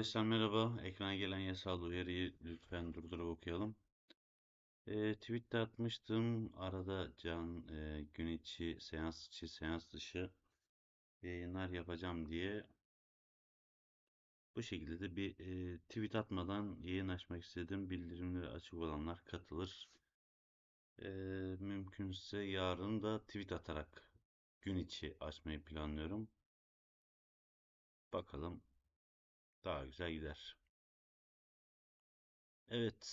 Arkadaşlar merhaba. Ekrana gelen yasal uyarıyı lütfen durdurup okuyalım. E, tweet'te atmıştım. Arada can e, gün içi, seans içi, seans dışı yayınlar yapacağım diye. Bu şekilde de bir e, tweet atmadan yayın açmak istedim. Bildirimleri açık olanlar katılır. E, mümkünse yarın da tweet atarak gün içi açmayı planlıyorum. Bakalım daha güzel gider. Evet.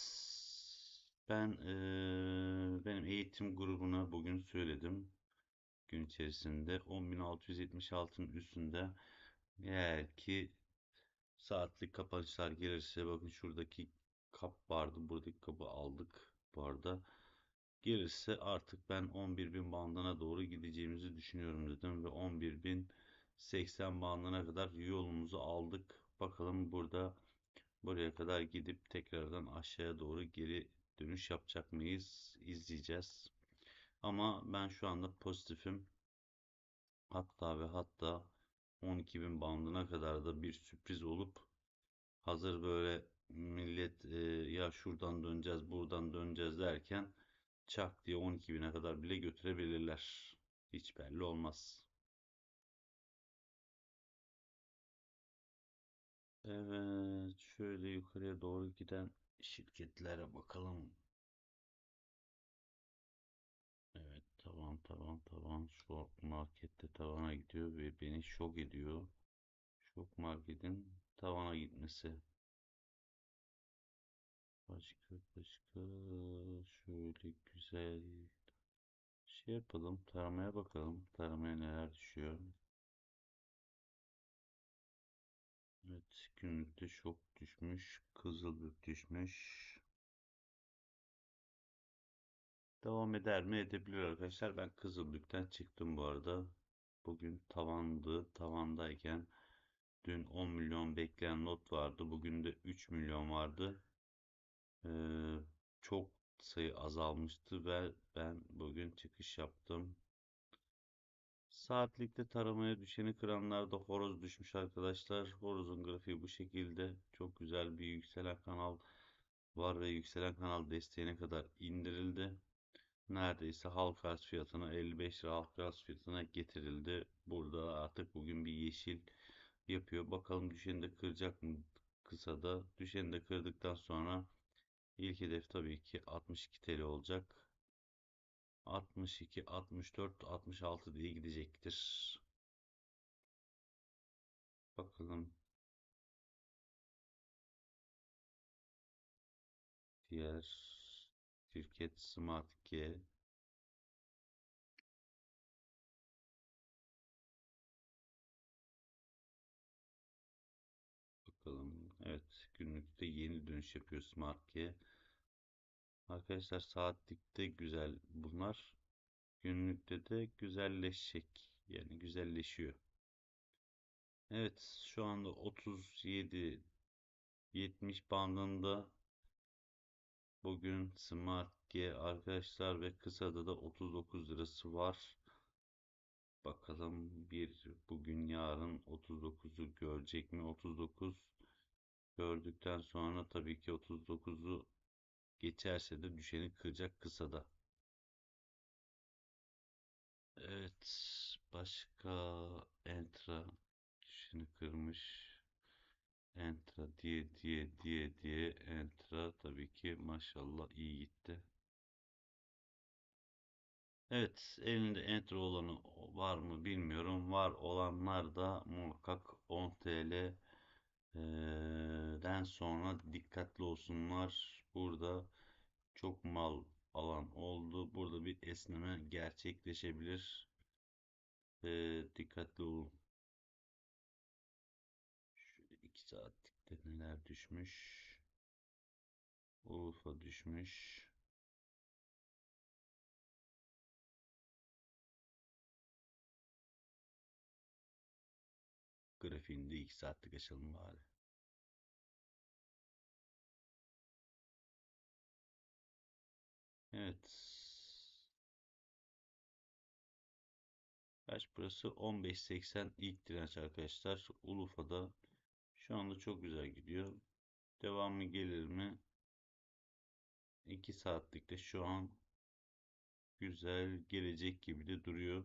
Ben eee, benim eğitim grubuna bugün söyledim. Gün içerisinde 10.676'ın üstünde eğer ki saatlik kapanışlar gelirse bakın şuradaki kap vardı. Buradaki kabı aldık bu arada. Gelirse artık ben 11.000 bandına doğru gideceğimizi düşünüyorum dedim ve 11.080 bandına kadar yolumuzu aldık. Bakalım burada buraya kadar gidip tekrardan aşağıya doğru geri dönüş yapacak mıyız? İzleyeceğiz. Ama ben şu anda pozitifim. Hatta ve hatta 12.000 bandına kadar da bir sürpriz olup hazır böyle millet e, ya şuradan döneceğiz buradan döneceğiz derken çak diye 12.000'e kadar bile götürebilirler. Hiç belli olmaz. Evet, şöyle yukarıya doğru giden şirketlere bakalım. Evet, tavan tavan tavan şu markette tavana gidiyor ve beni şok ediyor. Şok marketin tavana gitmesi. Başka başka şöyle güzel şey yapalım. Taramaya bakalım. Taramaya neler düşüyor. Evet, günlükte şok düşmüş. Kızılgök düşmüş. Devam eder mi? Edebilir arkadaşlar. Ben Kızılgök'ten çıktım bu arada. Bugün tavandı. Tavandayken dün 10 milyon bekleyen not vardı. Bugün de 3 milyon vardı. Ee, çok sayı azalmıştı ve ben bugün çıkış yaptım. Saatlikte taramaya düşeni kıranlarda horoz düşmüş arkadaşlar. Horozun grafiği bu şekilde. Çok güzel bir yükselen kanal var ve yükselen kanal desteğine kadar indirildi. Neredeyse halk arz fiyatına 55 lira halk arz fiyatına getirildi. Burada artık bugün bir yeşil yapıyor. Bakalım düşeni de kıracak mı kısa da. Düşeni de kırdıktan sonra ilk hedef tabii ki 62 TL olacak. 62, 64, 66 diye gidecektir. Bakalım. Diğer şirket Smart G. Bakalım. Evet, günlükte yeni dönüş yapıyor Smart G. Arkadaşlar saatlikte güzel bunlar. Günlükte de güzelleşecek. Yani güzelleşiyor. Evet şu anda 37 70 bandında bugün Smart G arkadaşlar ve kısada da 39 lirası var. Bakalım bir bugün yarın 39'u görecek mi? 39 gördükten sonra tabii ki 39'u geçerse de düşeni kıracak kısada. Evet başka Entra düşeni kırmış. Entra diye diye diye diye Entra tabii ki maşallah iyi gitti. Evet elinde Entra olanı var mı bilmiyorum. Var olanlar da muhakkak 10 TL den sonra dikkatli olsunlar. Burada çok mal alan oldu. Burada bir esneme gerçekleşebilir. E, dikkatli olun. Şöyle 2 saatlikte neler düşmüş. Urfa düşmüş. Grafiğinde 2 saatlik açalım bari. Evet. Kaç burası? 15.80 ilk direnç arkadaşlar. Ulufa'da Şu anda çok güzel gidiyor. Devamı gelir mi? 2 saatlikte şu an güzel gelecek gibi de duruyor.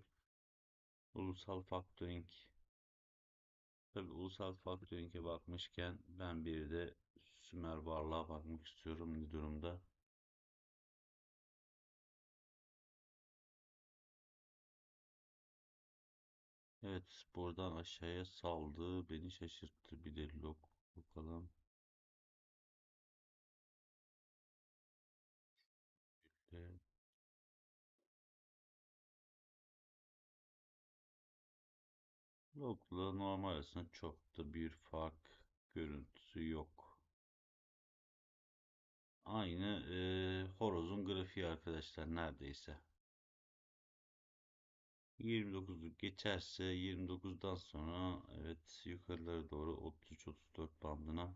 Ulusal Factoring. Tabi ulusal Factoring'e bakmışken ben bir de Sümer Varlığa bakmak istiyorum ne durumda. Evet buradan aşağıya saldı beni şaşırttı bir de log bakalım. Evet. Logla normal arasında çok da bir fark görüntüsü yok. Aynı e, horozun grafiği arkadaşlar neredeyse. 29'u geçerse 29'dan sonra evet yukarılara doğru 33-34 bandına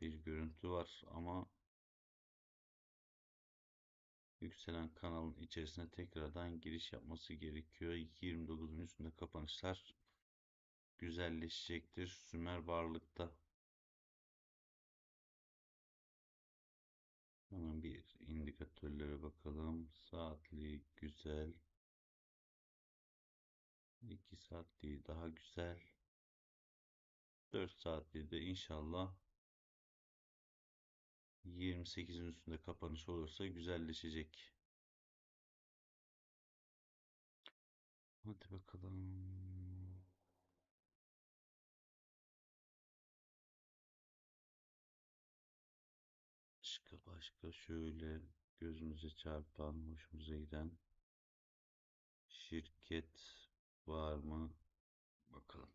bir görüntü var ama yükselen kanalın içerisine tekrardan giriş yapması gerekiyor. 29'un üstünde kapanışlar güzelleşecektir Sümer varlıkta. Hemen bir indikatörlere bakalım. Saatliği güzel. 2 saatliği daha güzel. 4 saatliği de inşallah 28'in üstünde kapanış olursa güzelleşecek. Hadi bakalım. Başka başka şöyle gözümüze çarpan, hoşumuza giden şirket var mı? Bakalım.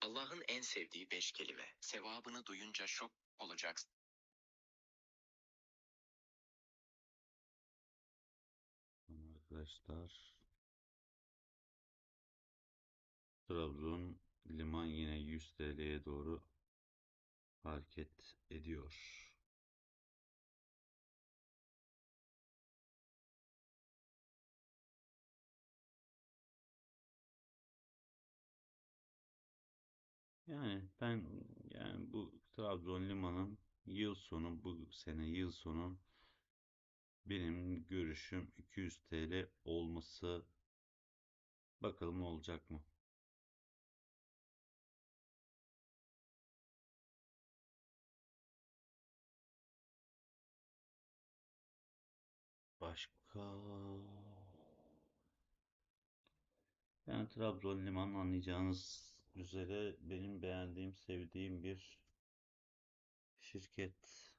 Allah'ın en sevdiği beş kelime. Sevabını duyunca şok olacaksın. Arkadaşlar Trabzon liman yine 100 TL'ye doğru hareket ediyor. Yani ben yani bu Trabzon limanın yıl sonu bu sene yıl sonu benim görüşüm 200 TL olması bakalım olacak mı? Başka yani Trabzon limanı anlayacağınız üzere benim beğendiğim, sevdiğim bir şirket.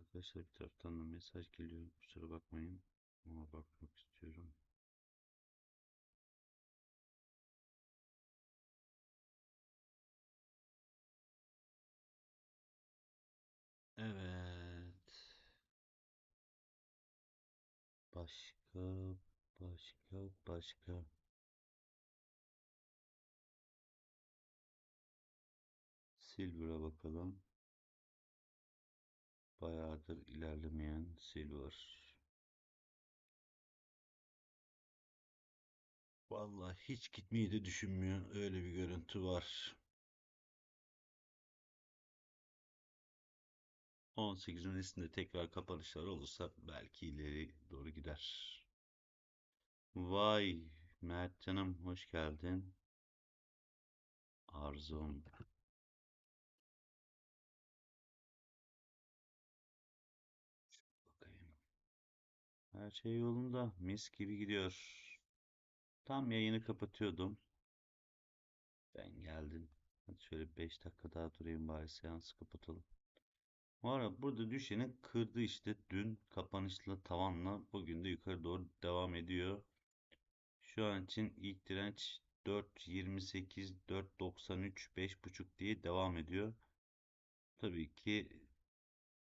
Arkadaşlar bir taraftan da mesaj geliyor. Kusura bakmayın. Ona bakmak istiyorum. Evet. Başka, başka, başka. Silver'a bakalım. Bayağıdır ilerlemeyen Silver. Vallahi hiç gitmeyi de düşünmüyor. Öyle bir görüntü var. 18'in üstünde tekrar kapanışlar olursa belki ileri doğru gider. Vay Mert canım hoş geldin. Arzum. Bakayım. Her şey yolunda. Mis gibi gidiyor. Tam yayını kapatıyordum. Ben geldim. Hadi şöyle 5 dakika daha durayım bari seansı kapatalım. Bu ara burada düşeni kırdı işte dün kapanışla tavanla bugün de yukarı doğru devam ediyor. Şu an için ilk direnç 4.28, 4.93, 5.5 diye devam ediyor. Tabii ki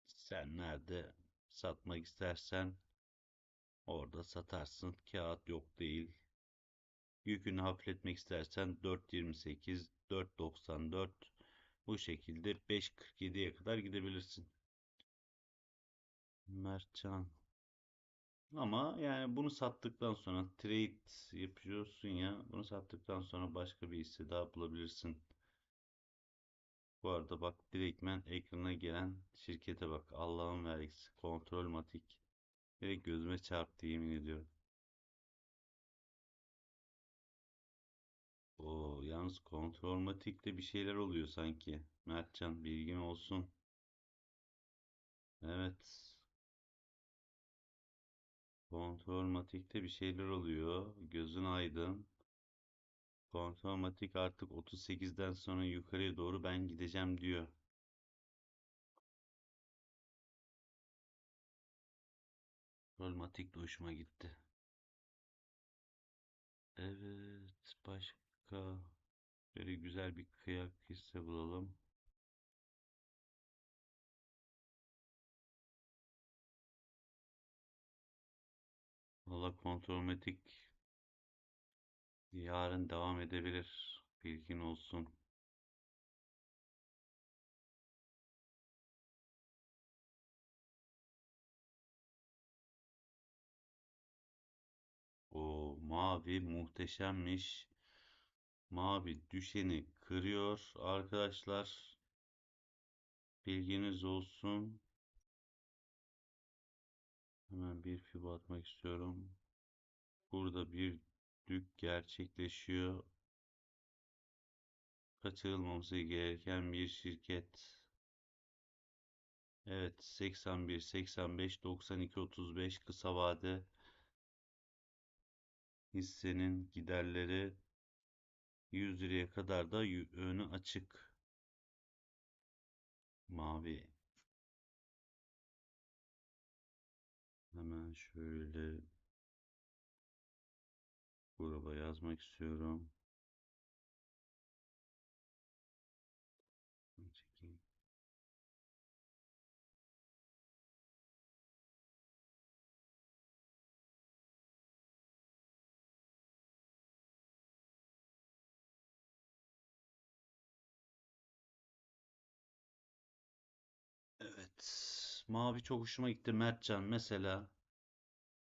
sen nerede satmak istersen orada satarsın. Kağıt yok değil. Yükünü hafifletmek istersen 4.28, 4.94 bu şekilde 5.47'ye kadar gidebilirsin. Mertcan. Ama yani bunu sattıktan sonra trade yapıyorsun ya. Bunu sattıktan sonra başka bir hisse daha bulabilirsin. Bu arada bak direktmen ekrana gelen şirkete bak. Allah'ın vergisi. Kontrol matik. Direkt gözüme çarptı yemin ediyorum. Oo, yalnız kontrol matikte bir şeyler oluyor sanki. Mertcan bilgin olsun. Evet. Kontrol matikte bir şeyler oluyor. Gözün aydın. Kontrol matik artık 38'den sonra yukarıya doğru ben gideceğim diyor. Kontrol matik de hoşuma gitti. Evet, başka böyle güzel bir kıyak hisse bulalım. Valla kontrolmatik yarın devam edebilir. Bilgin olsun. O mavi muhteşemmiş. Mavi düşeni kırıyor arkadaşlar. Bilginiz olsun. Hemen bir fibo atmak istiyorum. Burada bir dük gerçekleşiyor. Kaçırılmaması gereken bir şirket. Evet 81, 85, 92, 35 kısa vade hissenin giderleri 100 liraya kadar da önü açık. Mavi. Hemen şöyle gruba yazmak istiyorum. Mavi çok hoşuma gitti. Mertcan mesela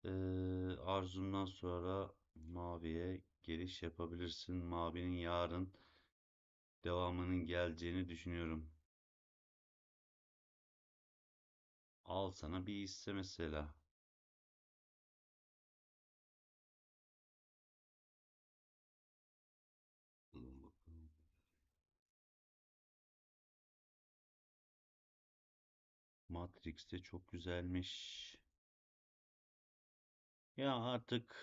eee Arzum'dan sonra Mavi'ye giriş yapabilirsin. Mavi'nin yarın devamının geleceğini düşünüyorum. Al sana bir hisse mesela. Matrix çok güzelmiş. Ya artık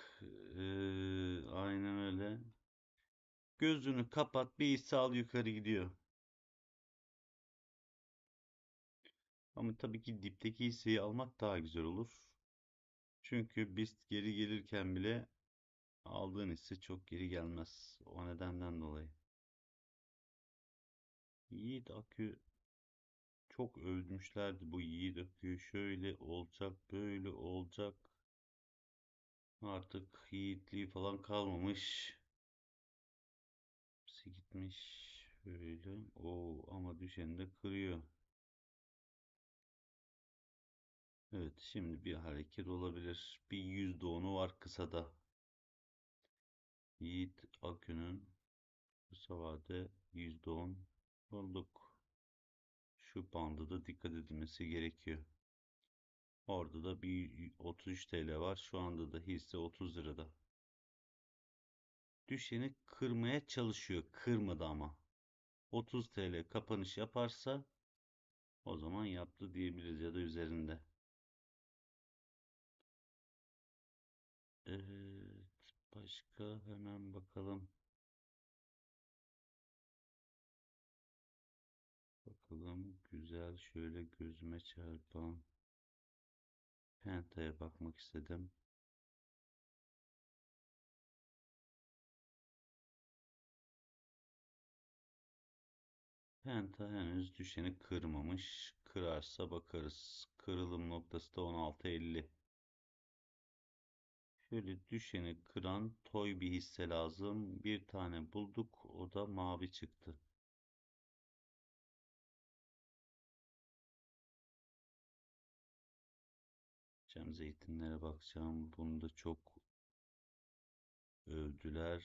eee, aynen öyle. Gözünü kapat bir hisse yukarı gidiyor. Ama tabii ki dipteki hisseyi almak daha güzel olur. Çünkü BIST geri gelirken bile aldığın hisse çok geri gelmez. O nedenden dolayı. Yiğit Akü çok övmüşlerdi bu Yiğit Akü şöyle olacak böyle olacak. Artık yiğitliği falan kalmamış. Hepsi gitmiş şöyle. Oo ama düşeni de kırıyor. Evet şimdi bir hareket olabilir. Bir yüzde onu var kısada. Yiğit Akü'nün kısa vade yüzde on bulduk. Şu bandı da dikkat edilmesi gerekiyor. Orada da bir 33 TL var. Şu anda da hisse 30 lirada. Düşeni kırmaya çalışıyor. Kırmadı ama. 30 TL kapanış yaparsa o zaman yaptı diyebiliriz ya da üzerinde. Evet. Başka hemen bakalım. Güzel şöyle gözüme çarpan Penta'ya bakmak istedim. Penta henüz düşeni kırmamış. Kırarsa bakarız. Kırılım noktası da 16.50. Şöyle düşeni kıran toy bir hisse lazım. Bir tane bulduk. O da mavi çıktı. Cem zeytinlere bakacağım. Bunu da çok övdüler.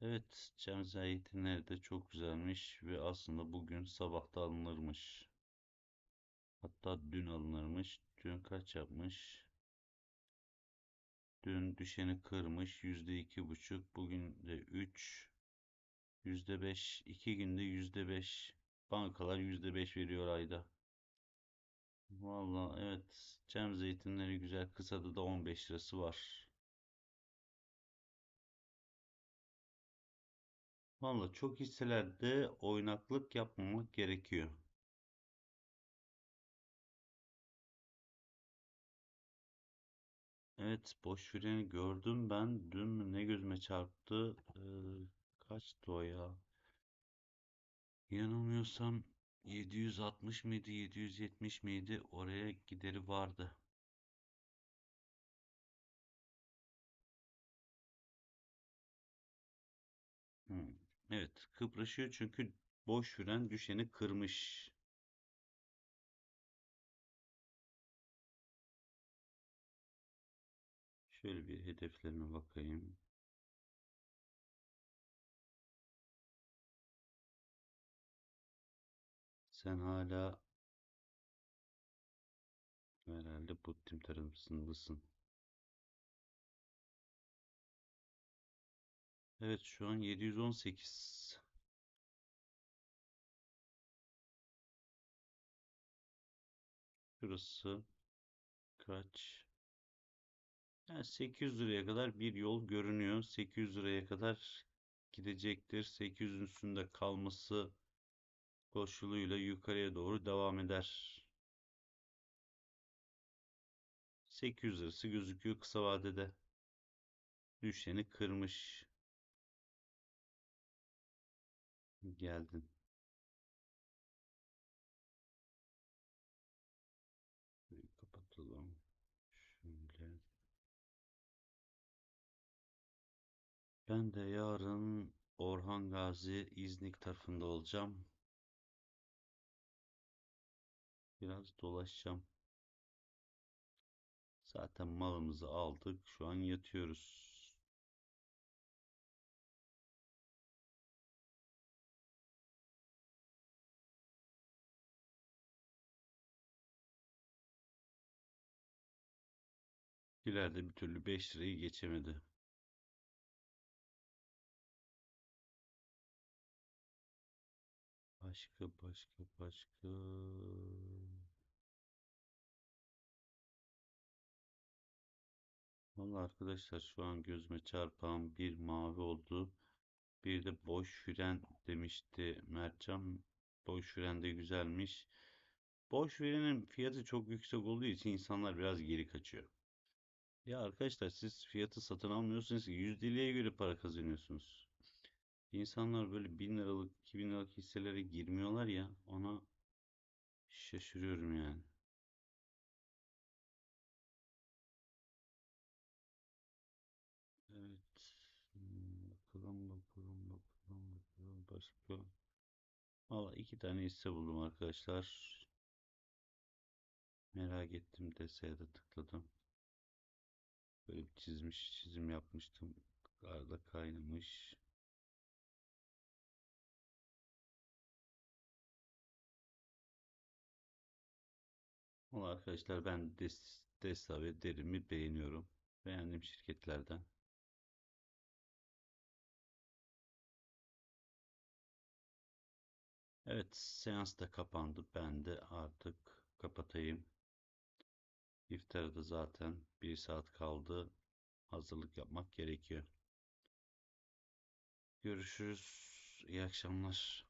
Evet, cem zeytinleri de çok güzelmiş ve aslında bugün sabahta alınırmış. Hatta dün alınırmış. Dün kaç yapmış? Dün düşeni kırmış. Yüzde iki buçuk. Bugün de üç. Yüzde beş. iki günde yüzde beş. Bankalar yüzde beş veriyor ayda. Vallahi evet. Cem zeytinleri güzel. Kısada da 15 lirası var. Vallahi çok hisselerde oynaklık yapmamak gerekiyor. Evet, boş freni gördüm ben. Dün ne gözüme çarptı? Ee, kaçtı o ya? Yanılmıyorsam 760 mıydı, 770 miydi? Oraya gideri vardı. Hmm. Evet, kıpraşıyor çünkü boş fren düşeni kırmış. Şöyle bir hedeflerime bakayım. Sen hala herhalde Puttin tarafındasın. Evet şu an 718. Şurası kaç? Yani 800 liraya kadar bir yol görünüyor. 800 liraya kadar gidecektir. 800'ün üstünde kalması koşuluyla yukarıya doğru devam eder. 800 lirası gözüküyor kısa vadede. Düşeni kırmış. Şurayı kapatalım. Şöyle. Ben de yarın Orhan Gazi İznik tarafında olacağım. Biraz dolaşacağım. Zaten malımızı aldık. Şu an yatıyoruz. İleride bir türlü 5 lirayı geçemedi. Başka başka başka. Vallahi arkadaşlar şu an gözüme çarpan bir mavi oldu. Bir de boş fren demişti Mertcan. Boş fren de güzelmiş. Boş frenin fiyatı çok yüksek olduğu için insanlar biraz geri kaçıyor. Ya arkadaşlar siz fiyatı satın almıyorsunuz ki yüzdeliğe göre para kazanıyorsunuz. İnsanlar böyle 1000 liralık 2000 liralık hisselere girmiyorlar ya ona şaşırıyorum yani. Valla iki tane hisse buldum arkadaşlar. Merak ettim DS'ye de tıkladım. Böyle bir çizmiş çizim yapmıştım. Arada kaynamış. Valla arkadaşlar ben Des Desa ve Derim'i beğeniyorum. Beğendiğim şirketlerden. Evet, seans da kapandı. Ben de artık kapatayım. İftara da zaten bir saat kaldı. Hazırlık yapmak gerekiyor. Görüşürüz. İyi akşamlar.